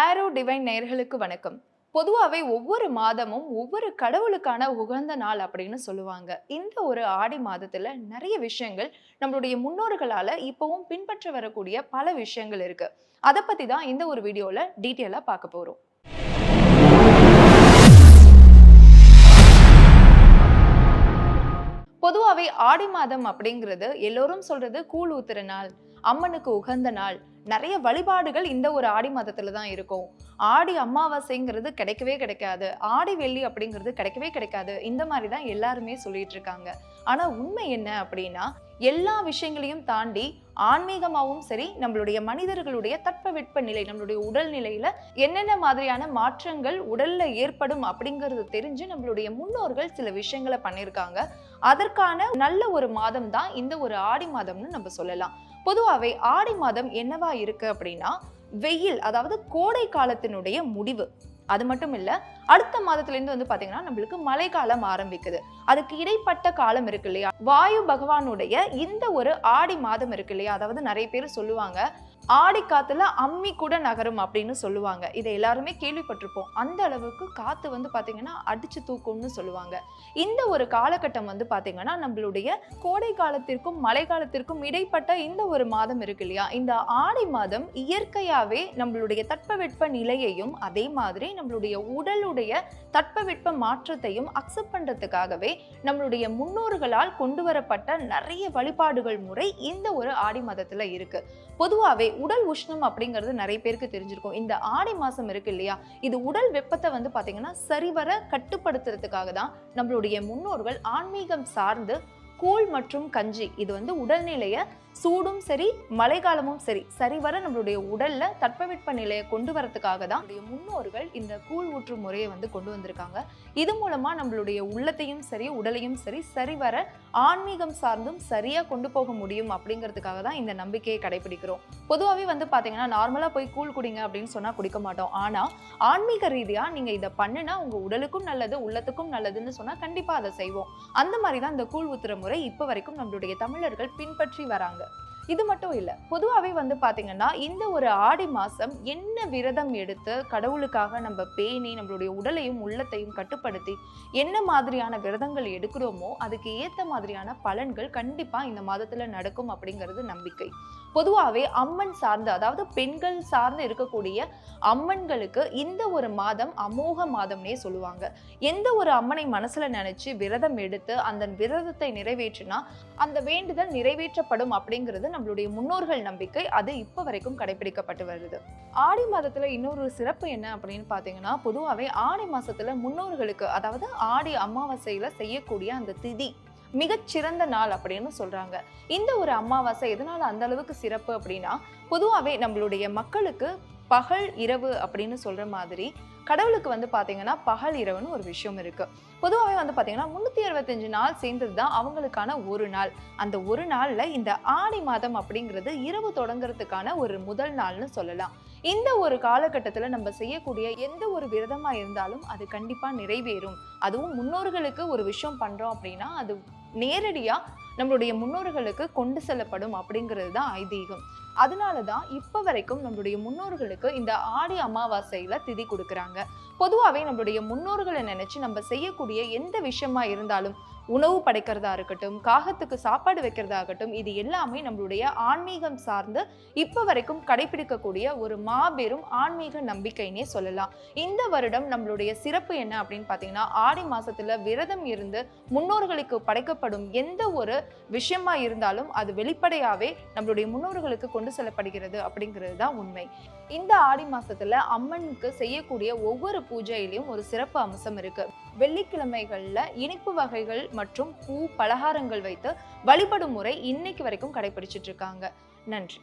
ஆரோ divine நேயர்களுக்கு வணக்கம். பொதுவாகவே ஒவ்வொரு மாதமும் ஒவ்வொரு கடவுளுக்கான உகந்த நாள் அப்படின்னு சொல்லுவாங்க. இந்த ஒரு ஆடி மாதத்துல நிறைய விஷயங்கள் நம்மளுடைய முன்னோர்களால இப்பவும் பின்பற்ற வரக்கூடிய பல விஷயங்கள் இருக்கு. அதை பத்தி தான் இந்த ஒரு வீடியோல டீட்டெயிலாக பார்க்க போறோம். பொதுவாகவே ஆடி மாதம் அப்படிங்கிறது எல்லோரும் சொல்றது கூழ் ஊத்துற நாள் அம்மனுக்கு உகந்த நாள். நிறைய வழிபாடுகள் இந்த ஒரு ஆடி மாதத்துல தான் இருக்கும். ஆடி அமாவாசைங்கிறது கிடைக்கவே கிடைக்காது. ஆடி வெள்ளி அப்படிங்கிறது கிடைக்கவே கிடைக்காது. இந்த மாதிரி தான் எல்லாருமே சொல்லிட்டு இருக்காங்க. ஆனா உண்மை என்ன அப்படின்னா எல்லா விஷயங்களையும் தாண்டி ஆன்மீகமாகவும் சரி நம்மளுடைய மனிதர்களுடைய தட்பவெட்ப நிலை நம்மளுடைய உடல் நிலையில என்னென்ன மாதிரியான மாற்றங்கள் உடல்ல ஏற்படும் அப்படிங்கிறது தெரிஞ்சு நம்மளுடைய முன்னோர்கள் சில விஷயங்களை பண்ணியிருக்காங்க. அதற்கான நல்ல ஒரு மாதம் தான் இந்த ஒரு ஆடி மாதம்னு நம்ம சொல்லலாம். பொதுவாகவே ஆடி மாதம் என்னவா இருக்கு அப்படின்னா வெயில் அதாவது கோடை காலத்தினுடைய முடிவு. அது மட்டும் இல்ல அடுத்த மாதத்துல இருந்து வந்து பாத்தீங்கன்னா நம்மளுக்கு மழைக்காலம் ஆரம்பிக்குது. அதுக்கு இடைப்பட்ட காலம் இருக்கு இல்லையா? வாயு பகவானுடைய இந்த ஒரு ஆடி மாதம் இருக்கு இல்லையா? அதாவது நிறைய பேர் சொல்லுவாங்க ஆடி காத்துல அம்மி கூட நகரும் அப்படின்னு சொல்லுவாங்க. இதை எல்லாருமே கேள்விப்பட்டிருப்போம். அந்த அளவுக்கு காத்து வந்து பாத்தீங்கன்னா அடிச்சு தூக்கும்னு சொல்லுவாங்க. இந்த ஒரு காலகட்டம் வந்து பாத்தீங்கன்னா நம்மளுடைய கோடை காலத்திற்கும் மழை காலத்திற்கும் இடைப்பட்ட இந்த ஒரு மாதம் இருக்கு இல்லையா? இந்த ஆடி மாதம் இயற்கையாவே நம்மளுடைய தட்பவெட்ப நிலையையும் அதே மாதிரி நம்மளுடைய உடலுடைய தட்பவெட்ப மாற்றத்தையும் அக்செப்ட் பண்றதுக்காகவே நம்மளுடைய முன்னோர்களால் கொண்டு வரப்பட்ட நிறைய வழிபாடுகள் முறை இந்த ஒரு ஆடி மாதத்துல இருக்கு. பொதுவாகவே உடல் உஷ்ணம் அப்படிங்கிறது நிறைய பேருக்கு தெரிஞ்சிருக்கும். இந்த ஆடி மாதம் இருக்கு இல்லையா? இது உடல் வெப்பத்தை வந்து பார்த்தீங்கன்னா சரிவர கட்டுப்படுத்துறதுக்காக தான் நம்மளுடைய முன்னோர்கள் ஆன்மீகம் சார்ந்து கூழ் மற்றும் கஞ்சி. இது வந்து உடல்நிலையை சூடும் சரி மழைக்காலமும் சரி சரிவர நம்மளுடைய உடல்ல தட்பவெட்ப நிலையை கொண்டு வரதுக்காக தான் முன்னோர்கள் இந்த கூழ் ஊற்று முறையை வந்து கொண்டு வந்திருக்காங்க. இது மூலமா நம்மளுடைய உள்ளத்தையும் சரி உடலையும் சரி சரிவர ஆன்மீகம் சார்ந்தும் சரியா கொண்டு போக முடியும் அப்படிங்கிறதுக்காக தான் இந்த நம்பிக்கையை கடைபிடிக்கிறோம். பொதுவாகவே வந்து பாத்தீங்கன்னா நார்மலா போய் கூழ் குடிங்க அப்படின்னு சொன்னா குடிக்க மாட்டோம். ஆனா ஆன்மீக ரீதியா நீங்க இதை பண்ணுனா உங்க உடலுக்கும் நல்லது உள்ளத்துக்கும் நல்லதுன்னு சொன்னா கண்டிப்பா அதை செய்வோம். அந்த மாதிரி தான் இந்த கூழ் ஊத்துற முறை இப்போ வரைக்கும் நம்மளுடைய தமிழர்கள் பின்பற்றி வராங்க. இது மட்டும் இல்லை பொதுவாகவே வந்து பார்த்தீங்கன்னா இந்த ஒரு ஆடி மாதம் என்ன விரதம் எடுத்து கடவுளுக்காக நம்ம பேணி நம்மளுடைய உடலையும் உள்ளத்தையும் கட்டுப்படுத்தி என்ன மாதிரியான விரதங்கள் எடுக்கிறோமோ அதுக்கு ஏற்ற மாதிரியான பலன்கள் கண்டிப்பாக இந்த மாதத்தில் நடக்கும் அப்படிங்கிறது நம்பிக்கை. பொதுவாகவே அம்மன் சார்ந்து அதாவது பெண்கள் சார்ந்து இருக்கக்கூடிய அம்மன்களுக்கு இந்த ஒரு மாதம் அமோக மாதம்னே சொல்லுவாங்க. எந்த ஒரு அம்மனை மனசுல நினைச்சு விரதம் எடுத்து அந்த விரதத்தை நிறைவேற்றினா அந்த வேண்டுதல் நிறைவேற்றப்படும் அப்படிங்கிறது நம்மளுடைய முன்னோர்கள் நம்பிக்கை அது இப்போ வரைக்கும் கடைபிடிக்கப்பட்டு வருது. ஆடி மாதத்தில் இன்னொரு சிறப்பு என்ன அப்படின்னு பார்த்தீங்கன்னா பொதுவாகவே ஆடி மாதத்தில் முன்னோர்களுக்கு அதாவது ஆடி அமாவாசையில் செய்யக்கூடிய அந்த திதி. மிகச்சிறந்த நாள் அப்படின்னு சொல்கிறாங்க இந்த ஒரு அமாவாசை எதனால் அந்த அளவுக்கு சிறப்பு அப்படின்னா பொதுவாகவே நம்மளுடைய மக்களுக்கு பகல் இரவு அப்படின்னு சொல்கிற மாதிரி கடவுளுக்கு வந்து பார்த்தீங்கன்னா பகல் இரவுன்னு ஒரு விஷயம் இருக்குது பொதுவாகவே வந்து பார்த்தீங்கன்னா முந்நூற்றி அறுபத்தஞ்சு நாள் சேர்ந்தது தான் அவங்களுக்கான ஒரு நாள். அந்த ஒரு நாளில் இந்த ஆடி மாதம் அப்படிங்கிறது இரவு தொடங்குறதுக்கான ஒரு முதல் நாள்னு சொல்லலாம். இந்த ஒரு காலகட்டத்துல நம்ம செய்யக்கூடிய எந்த ஒரு விரதமா இருந்தாலும் அது கண்டிப்பாக நிறைவேறும். அதுவும் முன்னோர்களுக்கு ஒரு விஷயம் பண்றோம் அப்படின்னா அது நேரடியா நம்மளுடைய முன்னோர்களுக்கு கொண்டு செல்லப்படும் அப்படிங்கிறது தான் ஐதீகம். அதனால தான் இப்போ வரைக்கும் நம்மளுடைய முன்னோர்களுக்கு இந்த ஆடி அமாவாசையில திதி கொடுக்குறாங்க. பொதுவாகவே நம்மளுடைய முன்னோர்களை நினைச்சு நம்ம செய்யக்கூடிய எந்த விஷயமா இருந்தாலும் உணவு படைக்கிறதா இருக்கட்டும் காகத்துக்கு சாப்பாடு வைக்கிறதாகட்டும் இது எல்லாமே நம்மளுடைய ஆன்மீகம் சார்ந்து இப்போ வரைக்கும் கடைபிடிக்கக்கூடிய ஒரு மாபெரும் ஆன்மீக நம்பிக்கைன்னே சொல்லலாம். இந்த வருடம் நம்மளுடைய சிறப்பு என்ன அப்படின்னு பார்த்தீங்கன்னா ஆடி மாசத்துல விரதம் இருந்து முன்னோர்களுக்கு படைக்கப்படும் எந்த ஒரு விஷயமா இருந்தாலும் அது வெளிப்படையாவே நம்மளுடைய முன்னோர்களுக்கு கொண்டு செல்லப்படுகிறது அப்படிங்கிறது தான் உண்மை. இந்த ஆடி மாசத்துல அம்மனுக்கு செய்யக்கூடிய ஒவ்வொரு பூஜையிலையும் ஒரு சிறப்பு அம்சம் இருக்கு. வெள்ளிக்கிழமைகளில் இனிப்பு வகைகள் மற்றும் பூ பலகாரங்கள் வைத்து வழிபடும் முறை இன்னைக்கு வரைக்கும் கடைபிடிச்சிட்டு இருக்காங்க. நன்றி.